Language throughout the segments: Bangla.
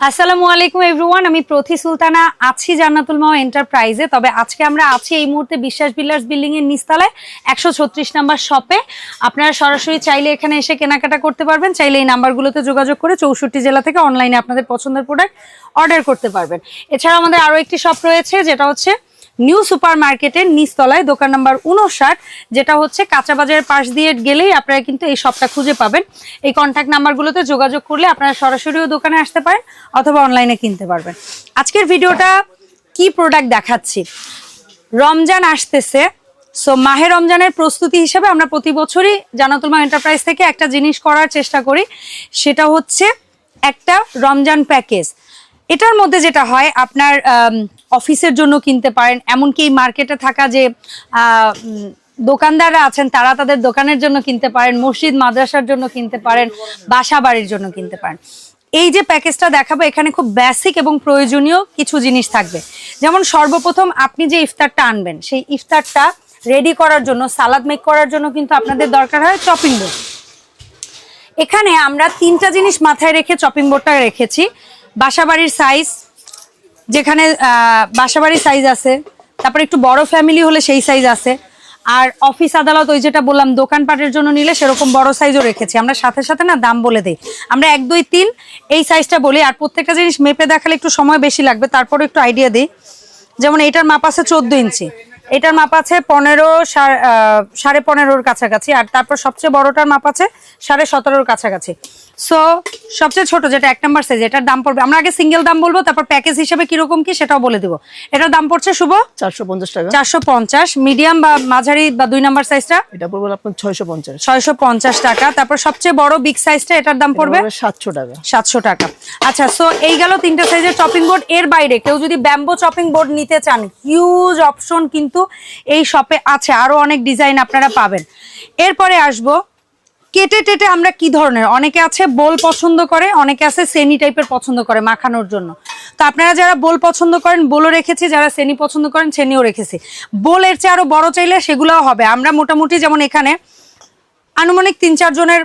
আসসালামু আলাইকুম এভরিওয়ান আমি প্রথি সুলতানা, আছি জান্নাতুল মাও এন্টারপ্রাইজে। তবে আজকে আমরা আছি এই মুহূর্তে বিশ্বাস বিল্ডার্স বিল্ডিং এর নিস্তালায় একশো ছত্রিশ নাম্বার শপে আপনারা সরাসরি চাইলে এখানে এসে কেনাকাটা করতে পারবেন, চাইলে এই নাম্বারগুলোতে যোগাযোগ করে চৌষট্টি জেলা থেকে অনলাইনে আপনাদের পছন্দের প্রোডাক্ট অর্ডার করতে পারবেন। এছাড়া আমাদের আরও একটি শপ রয়েছে, যেটা হচ্ছে নিউ সুপার মার্কেটের নিচতলায়, দোকান নাম্বার উনষাট যেটা হচ্ছে কাঁচা বাজারের পাশ দিয়ে গেলেই আপনারা কিন্তু এই শপটা খুঁজে পাবেন। এই কন্ট্যাক্ট নাম্বারগুলোতে যোগাযোগ করলে আপনারা সরাসরিও দোকানে আসতে পারেন অথবা অনলাইনে কিনতে পারবেন। আজকের ভিডিওটা কি প্রোডাক্ট দেখাচ্ছি? রমজান আসতেছে সো মাহে রমজানের প্রস্তুতি হিসেবে আমরা প্রতি বছরই জানাতুল মা এন্টারপ্রাইজ থেকে একটা জিনিস করার চেষ্টা করি, সেটা হচ্ছে একটা রমজান প্যাকেজ এটার মধ্যে যেটা হয়, আপনার অফিসের জন্য কিনতে পারেন। এমনকি এই মার্কেটে থাকা যে দোকানদাররা আছেন, তারা তাদের দোকানের জন্য কিনতে পারেন, মসজিদ, মাদ্রাসার জন্য কিনতে পারেন, বাসা বাড়ির জন্য কিনতে পারেন। এই যে প্যাকেজটা দেখাবো, এখানে খুব বেসিক এবং প্রয়োজনীয় কিছু জিনিস থাকবে। যেমন সর্বপ্রথম আপনি যে ইফতারটা আনবেন, সেই ইফতারটা রেডি করার জন্য, সালাদ মেক করার জন্য কিন্তু আপনাদের দরকার হয় চপিং বোর্ড এখানে আমরা তিনটা জিনিস মাথায় রেখে চপিং বোর্ডটা রেখেছি। বাসাবাড়ির সাইজ যেখানে আহ, বাসাবাড়ির সাইজ আছে তারপর একটু বড় ফ্যামিলি হলে সেই সাইজ আছে। আর অফিস আদালত ওই যেটা বললাম দোকানপাটের জন্য নিলে সেরকম বড় সাইজও রেখেছি। আমরা সাথে সাথে না দাম বলে দিই। আমরা এক দুই তিন এই সাইজটা বলি। আর প্রত্যেকটা জিনিস মেপে দেখালে একটু সময় বেশি লাগবে। তারপরে একটু আইডিয়া দিই। যেমন এটার মাপ আছে চোদ্দ ইঞ্চি। এটার মাপ আছে পনেরো সাড়ে পনেরোর কাছাকাছি। আর তারপর সবচেয়ে বড়টার মাপ আছে সাড়ে সতেরোর কাছাকাছি। সো সবচেয়ে ছোট যেটা এক নাম্বার সাইজ এটার দাম পড়বে। আমরা আগে সিঙ্গেল দাম বলব তারপর প্যাকেজ হিসেবে কীরকম কি সেটাও বলে দিব। এটার দাম পড়ছে শুভ? চারশো পঞ্চাশ টাকা। চারশো পঞ্চাশ। মিডিয়াম বা মাঝারি বা দুই নাম্বার সাইজটা এটা পড়বে আপনার ছয়শো পঞ্চাশ। ছয়শো পঞ্চাশ টাকা। তারপর সবচেয়ে বড় বিগ সাইজটা এটার দাম পড়বে? সাতশো টাকা। সাতশো টাকা। আচ্ছা সো এই গেল তিনটা সাইজের চপিং বোর্ড এর বাইরে কেউ যদি ব্যাম্বো চপিং বোর্ড নিতে চান হিউজ অপশন কিন্তু এই শপে আছে। আরও অনেক ডিজাইন আপনারা পাবেন। এরপরে আসব কেটে টেটে আমরা কি ধরনের? অনেকে আছে বোল পছন্দ করে, অনেকে আছে সেনি টাইপের পছন্দ করে মাখানোর জন্য। তো আপনারা যারা বোল পছন্দ করেন, বোলও রেখেছি, যারা সেনি পছন্দ করেন, সেনিও রেখেছি। বোলের চেয়ে আরও বড় চাইলে সেগুলোও হবে। আমরা মোটামুটি যেমন এখানে আনুমানিক তিন চার জনের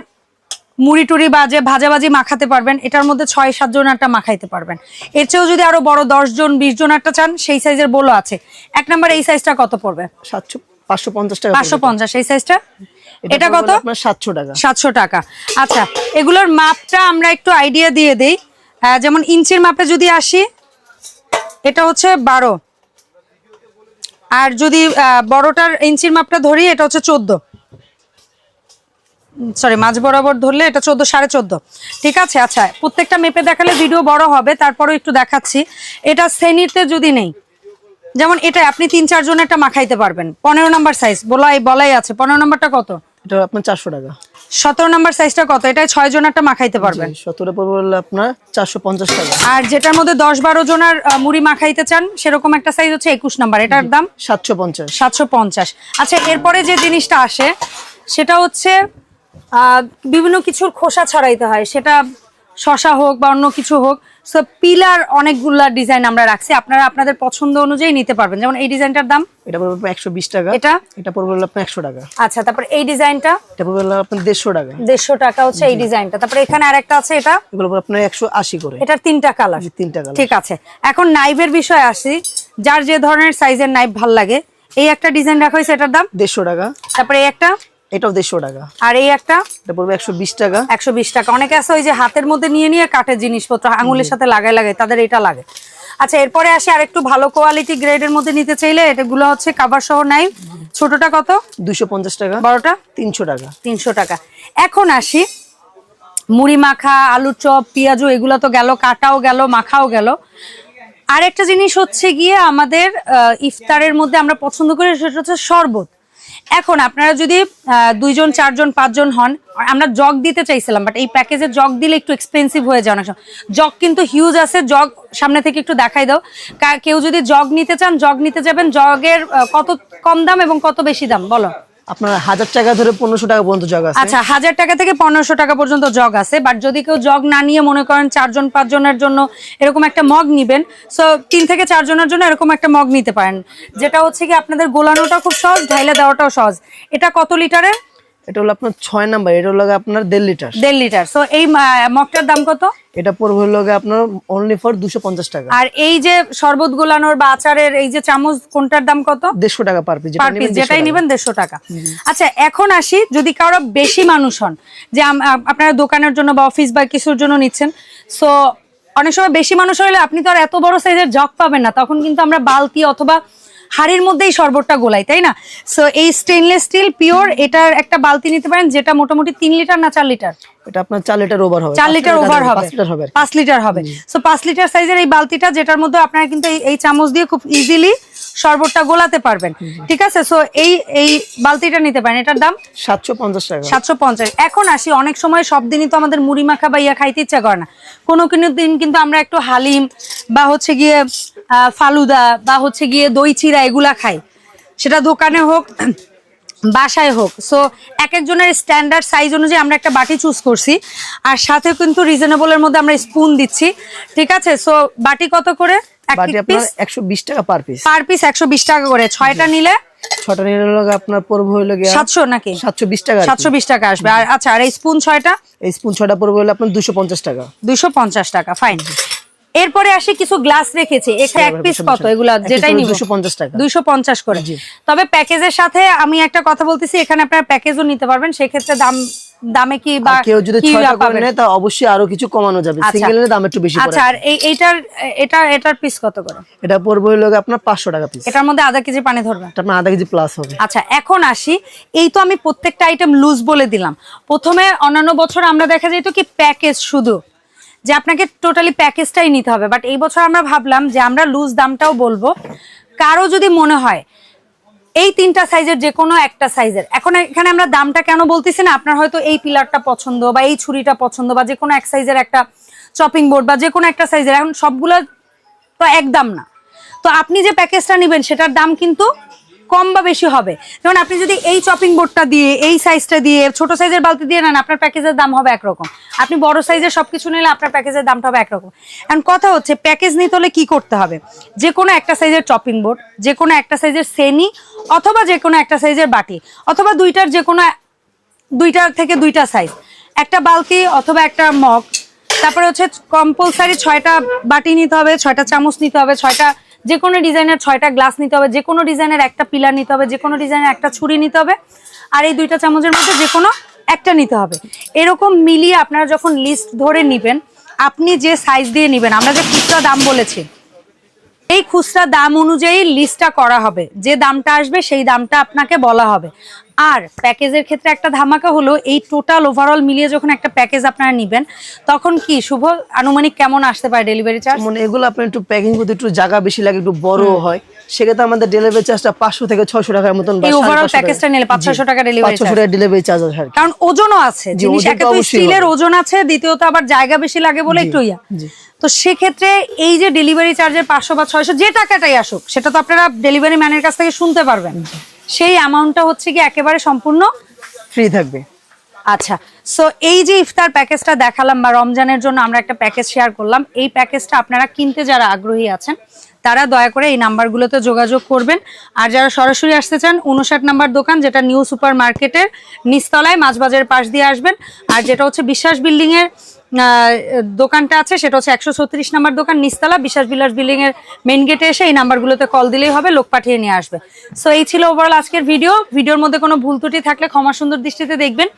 মুড়ি টুড়ি বাজে ভাজাভাজি মাখাতে পারবেন, এটার মধ্যে ছয় সাতজন একটা মাখাইতে পারবেন। এর চেয়েও যদি আরও বড় দশ জন, বিশ জন একটা চান, সেই সাইজের বলো আছে। এক নাম্বার এই সাইজটা কত পড়বে? সাতশো পাঁচশো পঞ্চাশ টাকা পাঁচশো পড়বে। পঞ্চাশ এই সাইজটা এটা কত? আপনার সাতশো টাকা। সাতশো টাকা। আচ্ছা এগুলোর মাপটা আমরা একটু আইডিয়া দিয়ে দেই। যেমন ইঞ্চির মাপে যদি আসি এটা হচ্ছে বারো। আর যদি বড়টার ইঞ্চির মাপটা ধরি এটা হচ্ছে চোদ্দ। সরি মাঝ বরাবর ধরলে এটা চোদ্দ সাড়ে চোদ্দ। ঠিক আছে? আচ্ছা প্রত্যেকটা মেপে দেখালে ভিডিও বড় হবে তারপরেও একটু দেখাচ্ছি। এটা শ্রেণীতে যদি নেই যেমন এটা আপনি তিন চার জন একটা মাখাইতে পারবেন। পনেরো নাম্বার সাইজ বলাই বলাই আছে। পনেরো নাম্বারটা কত? এটা আপনার চারশো টাকা। সতেরো নাম্বার সাইজটা কত? এটা ছয় জন একটা মাখাইতে পারবেন। সতেরো পড়বে আপনার চারশো পঞ্চাশ টাকা। আর যেটার মধ্যে দশ বারো জনের মুড়ি মাখাইতে চান সেরকম একটা সাইজ হচ্ছে একুশ নাম্বার। এটার দাম? সাতশো পঞ্চাশ। সাতশো পঞ্চাশ। আচ্ছা এরপরে যে জিনিসটা আসে সেটা হচ্ছে বিভিন্ন কিছুর খোসা ছড়াইতে হয়। সেটা শশা হোক বা অন্য কিছু হোক সো পিলার অনেকগুলা ডিজাইন আমরা রাখছি। আপনারা আপনাদের পছন্দ অনুযায়ী নিতে পারবেন। যেমন এই ডিজাইনটার দাম? এটা পড়বে আপনার একশো বিশ টাকা। এটা? এটা পড়বে আপনার একশো টাকা। আচ্ছা তারপর এই ডিজাইনটা এটা পড়বে আপনার দেড়শো টাকা। দেড়শো টাকা হচ্ছে এই ডিজাইনটা তারপরে এখানে আরেকটা আছে এটা? এগুলো পড়বে আপনার একশো আশি করে। এটার তিনটা কালার জি, তিন টাকা ঠিক আছে। এখন নাইভের বিষয়ে আসি। যার যে ধরনের সাইজের নাইভ ভালো লাগে এই একটা ডিজাইন রাখা হয়েছে এটার দাম? দেড়শো টাকা। তারপরে এই একটা? এটাও দেড়শো টাকা। আর এই একটা? এটা পড়বে একশো বিশ টাকা। একশো বিশ টাকা। অনেকে আছে ওই যে হাতের মধ্যে নিয়ে নিয়ে কাঠের জিনিসপত্র আঙুলের সাথে লাগাই লাগাই তাদের এটা লাগে। আচ্ছা এরপরে আসি আর একটু ভালো কোয়ালিটি গ্রেডের মধ্যে নিতে চাইলে এটাগুলো হচ্ছে কাবার সহ নাইভ ছোটটা কত? দুশো পঞ্চাশ টাকা। বড়টা? তিনশো টাকা। তিনশো টাকা। এখন আসি। মুড়ি মাখা আলুর চপ পেঁয়াজু এগুলো তো গেল কাটাও গেল মাখাও গেল। আরেকটা জিনিস হচ্ছে গিয়ে আমাদের ইফতারের মধ্যে আমরা পছন্দ করি সেটা হচ্ছে শরবত। এখন আপনারা যদি দুইজন, চারজন, পাঁচজন হন আমরা জগ দিতে চাইছিলাম বাট এই প্যাকেজে জগ দিলে একটু এক্সপেন্সিভ হয়ে যায় অনেক সময়। জগ কিন্তু হিউজ আছে, জগ সামনে থেকে একটু দেখাই দাও। কেউ যদি জগ নিতে চান, জগ নিতে যাবেন, জগের কত কম দাম এবং কত বেশি দাম, বলো। আপনার হাজার টাকা ধরে পনেরোশো টাকা পর্যন্ত জগ আছে। আচ্ছা হাজার টাকা থেকে পনেরোশো টাকা পর্যন্ত জগ আছে বাট যদি কেউ জগ না নিয়ে মনে করেন চারজন, পাঁচজনের জন্য এরকম একটা মগ নিবেন সো তিন থেকে চারজনের জন্য এরকম একটা মগ নিতে পারেন। যেটা হচ্ছে কি, আপনাদের গোলানোটা খুব সহজ, ঢাইলে দেওয়াটাও সহজ। এটা কত লিটারের? এটা হলো আপনার ছয় নাম্বার এটা হলো আপনার দেড় লিটার। দেড় লিটার। সো এই মগটার দাম কত? এটা পড়বে হলো আপনার অনলি ফর দুশো পঞ্চাশ টাকা। আর এই যে শরবত গোলানোর বা আচারের এই যে চামচ কোনটার দাম কত? দেড়শো টাকা পার পিস পার পিস যেটাই নেবেন দেড়শো টাকা। আচ্ছা এখন আসি যদি কারও বেশি মানুষ হন যে আপনারা দোকানের জন্য বা অফিস বা কিছুর জন্য নিচ্ছেন সো অনেক সময় বেশি মানুষ হলে আপনি তো আর এত বড় সাইজের জগ পাবেন না তখন কিন্তু আমরা বালতি অথবা হাড়ির মধ্যেই শরবতটা গোলাই তাই না? সো এই স্টেনলেস স্টিল পিওর এটার একটা বালতি নিতে পারেন যেটা মোটামুটি তিন লিটার না চার লিটার? এটা আপনার চার লিটার ওভার হবে। লিটার ওভার হবে। পাঁচ লিটার হবে। লিটার সো পাঁচ লিটার সাইজের এই বালতিটা যেটার মধ্যে আপনারা কিন্তু এই চামচ দিয়ে খুব ইজিলি শরবতটা গোলাতে পারবেন। ঠিক আছে? সো এই এই বালতিটা নিতে পারেন। এটার দাম? সাতশো পঞ্চাশ টাকা। সাতশো পঞ্চাশ। এখন আসি অনেক সময় সব দিনই তো আমাদের মুড়ি মাখা বা ইয়া খাইতে ইচ্ছা করে না। কোনো কোনো দিন কিন্তু আমরা একটু হালিম বা হচ্ছে গিয়ে ফালুদা বা হচ্ছে গিয়ে দই চিরা এগুলা খাই। সেটা দোকানে হোক বাসায় হোক। সো এক একজনের স্ট্যান্ডার্ড সাইজ অনুযায়ী আমরা একটা বাটি চুজ করছি। আর সাথে কিন্তু রিজনেবলের মধ্যে আমরা স্পুন দিচ্ছি। ঠিক আছে? সো বাটি কত করে? বাটি আপনার পিস একশো বিশ টাকা পার পিস পার পিস একশো বিশ টাকা করে। ছয়টা নিলে? ছটা নিলে হলো আপনার পড়বে হলো গিয়ে সাতশো নাকি? সাতশো বিশ টাকা আর কি। সাতশো বিশ টাকা আসবে। আর আচ্ছা আর এই স্পুন ছয়টা? এই স্পুন ছয়টা পড়বে হলো আপনার দুশো পঞ্চাশ টাকা। দুশো পঞ্চাশ টাকা ফাইন এরপরে আসি কিছু গ্লাস রেখেছি। এখানে এক পিস কত? এগুলা যেটাই নিব। দুশো পঞ্চাশ টাকা। দুইশো পঞ্চাশ করে। তবে প্যাকেজের সাথে আমি একটা কথা বলতেছি এখানে আপনারা প্যাকেজও নিতে পারবেন। সেক্ষেত্রে দাম দামে কি বা কেউ যদি কি ছয়টা করে নেয় তা অবশ্যই আরও কিছু কমানো যাবে। আচ্ছা। সিঙ্গেল দাম একটু বেশি পড়ে। আচ্ছা আর এই এইটার এটা এটার পিস কত করে? এটা পড়বে হলো আপনার পাঁচশো টাকা পিস এটার মধ্যে আধা কেজি পানি ধরবে। এটা আপনার আধা কেজি প্লাস হবে। আচ্ছা এখন আসি। এই তো আমি প্রত্যেকটা আইটেম লুজ বলে দিলাম। প্রথমে অন্যান্য বছর আমরা দেখা যেত কি প্যাকেজ শুধু যে আপনাকে টোটালি প্যাকেজটাই নিতে হবে। বাট এই বছর আমরা ভাবলাম যে আমরা লুজ দামটাও বলব। কারও যদি মনে হয় এই তিনটা সাইজের যে কোনো একটা সাইজের এখন এখানে আমরা দামটা কেন বলতেছি না? আপনার হয়তো এই পিলারটা পছন্দ বা এই ছুরিটা পছন্দ বা যে কোনো এক সাইজের একটা চপিং বোর্ড বা যে কোনো একটা সাইজের এখন সবগুলো তো এক দাম না। তো আপনি যে প্যাকেজটা নেবেন, সেটার দাম কিন্তু কম বা বেশি হবে। যেমন আপনি যদি এই চপিং বোর্ডটা দিয়ে, এই সাইজটা দিয়ে, ছোট সাইজের বালতি দিয়ে নেন, আপনার প্যাকেজের দাম হবে একরকম। আপনি বড় সাইজের সবকিছু নিলে আপনার প্যাকেজের দামটা হবে একরকম। এখন কথা হচ্ছে প্যাকেজ নিতে হলে কি করতে হবে? যে কোনো একটা সাইজের চপিং বোর্ড যে কোনো একটা সাইজের সেনি অথবা যে কোনো একটা সাইজের বাটি, অথবা দুইটার যে কোনো দুইটা থেকে দুইটা সাইজ একটা বালতি অথবা একটা মগ, তারপরে হচ্ছে কম্পালসারি ছয়টা বাটি নিতে হবে, ছয়টা চামচ নিতে হবে, ছয়টা যে কোনো ডিজাইনের ছয়টা গ্লাস নিতে হবে যে কোনো ডিজাইনের একটা পিলার নিতে হবে যে কোনো ডিজাইনের একটা ছুরি নিতে হবে, আর এই দুইটা চামচের মধ্যে যে কোনো একটা নিতে হবে। এরকম মিলিয়ে আপনারা যখন লিস্ট ধরে নেবেন, আপনি যে সাইজ দিয়ে নেবেন, আমরা যে খুচরা দাম বলেছি এই খুচরা দাম অনুযায়ী লিস্টটা করা হবে। যে দামটা আসবে সেই দামটা আপনাকে বলা হবে। আর প্যাকেজের ক্ষেত্রে একটা ধামাকা হলো এই টোটাল ওভারঅল মিলিয়ে যখন একটা প্যাকেজ আপনারা নেবেন তখন কি শুভ? আনুমানিক কেমন আসতে পারে ডেলিভারি চার্জ মানে এগুলো আপনার একটু প্যাকিং করতে একটু জায়গা বেশি লাগে একটু বড় হয়। সেক্ষেত্রে আমাদের ডেলিভারি চার্জটা পাঁচশো থেকে ছয়শো টাকার মতন ওভারঅল প্যাকেজটা নিলে পাঁচ ছশো টাকা ডেলিভারি টাকা ডেলিভারি চার্জ আছে কারণ ওজনও আছে জিনিস ওজন একে তো স্টিলের ওজন আছে দ্বিতীয়ত আবার জায়গা বেশি লাগে বলে একটু ইয়া। তো সেক্ষেত্রে এই যে ডেলিভারি চার্জের পাঁচশো বা ছয়শো যে টাকাটাই আসুক সেটা তো আপনারা ডেলিভারি ম্যানের কাছ থেকে শুনতে পারবেন। সেই অ্যামাউন্টটা হচ্ছে কি একেবারে সম্পূর্ণ ফ্রি থাকবে। আচ্ছা সো এই যে ইফতার প্যাকেজটা দেখালাম বা রমজানের জন্য আমরা একটা প্যাকেজ শেয়ার করলাম এই প্যাকেজটা আপনারা কিনতে যারা আগ্রহী আছেন তারা দয়া করে এই নাম্বারগুলোতে যোগাযোগ করবেন। আর যারা সরাসরি আসতে চান উনষাট নাম্বার দোকান যেটা নিউ সুপার মার্কেটের নিচতলায় মাছবাজারের পাশ দিয়ে আসবেন। আর যেটা হচ্ছে বিশ্বাস বিল্ডিং এর আহ, দোকানটা আছে, সেটা হচ্ছে একশো ছত্রিশ নাম্বার দোকান, নিচতলা, বিশ্বাস বিলাস বিল্ডিং এর মেন গেটে এসে এই নাম্বারগুলোতে কল দিলেই হবে, লোক পাঠিয়ে নিয়ে আসবে। সো এই ছিল ওভারঅল আজকের ভিডিও ভিডিওর মধ্যে কোনো ভুল ত্রুটি থাকলে ক্ষমা সুন্দর দৃষ্টিতে দেখবেন।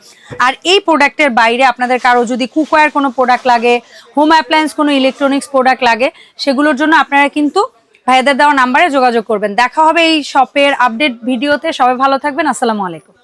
আর এই প্রোডাক্টের বাইরে আপনাদের কারও যদি কুকওয়্যার কোনো প্রোডাক্ট লাগে হোম অ্যাপ্লায়েন্স কোনো ইলেকট্রনিক্স প্রোডাক্ট লাগে, সেগুলোর জন্য আপনারা কিন্তু ভাইয়াদের দেওয়া নাম্বারে যোগাযোগ করবেন। দেখা হবে এই শপের আপডেট ভিডিওতে সবাই ভালো থাকবেন। আসসালামু আলাইকুম।